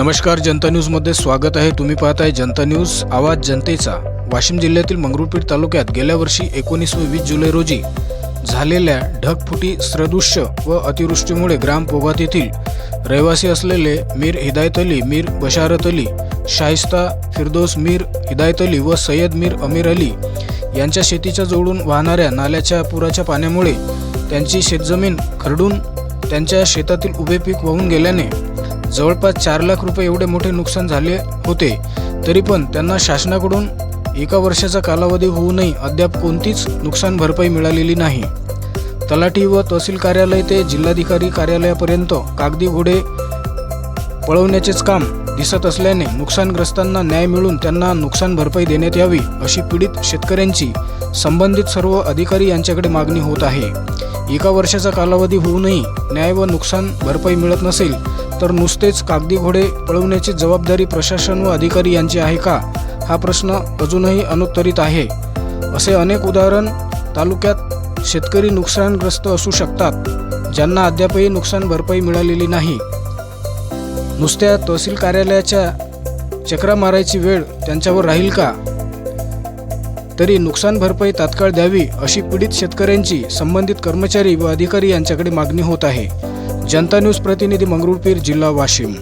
नमस्कार जनता न्यूजमध्ये स्वागत आहे. तुम्ही पाहताय जनता न्यूज आवाज जनतेचा. वाशिम जिल्ह्यातील मंगरुळपीठ तालुक्यात गेल्या वर्षी एकोणीस व वीस जुलै रोजी झालेल्या ढगफुटी सदृश्य व अतिवृष्टीमुळे ग्राम पोगात येथील रहिवासी असलेले मीर हिदायत अली मीर बशारत अली शाहिस्ता फिरदोस मीर हिदायत अली व सय्यद मीर अमीर अली यांच्या शेतीच्या जोडून वाहणाऱ्या नाल्याच्या पुराच्या पाण्यामुळे त्यांची शेतजमीन खरडून त्यांच्या शेतातील उभे पीक वाहून गेल्याने जवळपास चार लाख रुपये एवढे मोठे नुकसान झाले होते तरी पण त्यांना शासनाकडून एका वर्षाचा कालावधी होऊनही अद्याप कोणतीच नुकसान भरपाई मिळालेली नाही. तलाठी व तहसील कार्यालय ते जिल्हाधिकारी कार्यालयापर्यंत कागदी घोडे पळवण्याचेच काम दिसत असल्याने नुकसानग्रस्तांना न्याय मिळून त्यांना नुकसान भरपाई देण्यात यावी अशी पीडित शेतकऱ्यांची संबंधित सर्व अधिकारी यांच्याकडे मागणी होत आहे. एका वर्षाचा कालावधी होऊनही न्याय व नुकसान भरपाई मिळत नसेल तर नुसतेच कागदी घोडे पळवण्याची जबाबदारी प्रशासन व अधिकारी यांची आहे का? हा प्रश्न अजूनही अनुत्तरित आहे. असे अनेक उदाहरण तालुक्यात शेतकरी नुकसानग्रस्त असू शकतात ज्यांना अद्यापही नुकसान भरपाई मिळालेली नाही. नुसत्या तहसील कार्यालयाच्या चक्रा मारायची वेळ त्यांच्यावर राहील का? तरी नुकसान भरपाई तात्काळ द्यावी अशी पीडित शेतकऱ्यांची संबंधित कर्मचारी व अधिकारी यांच्याकडे मागणी होत आहे. जनता न्यूज प्रतिनिधी मंगरुळपीर जिल्हा वाशिम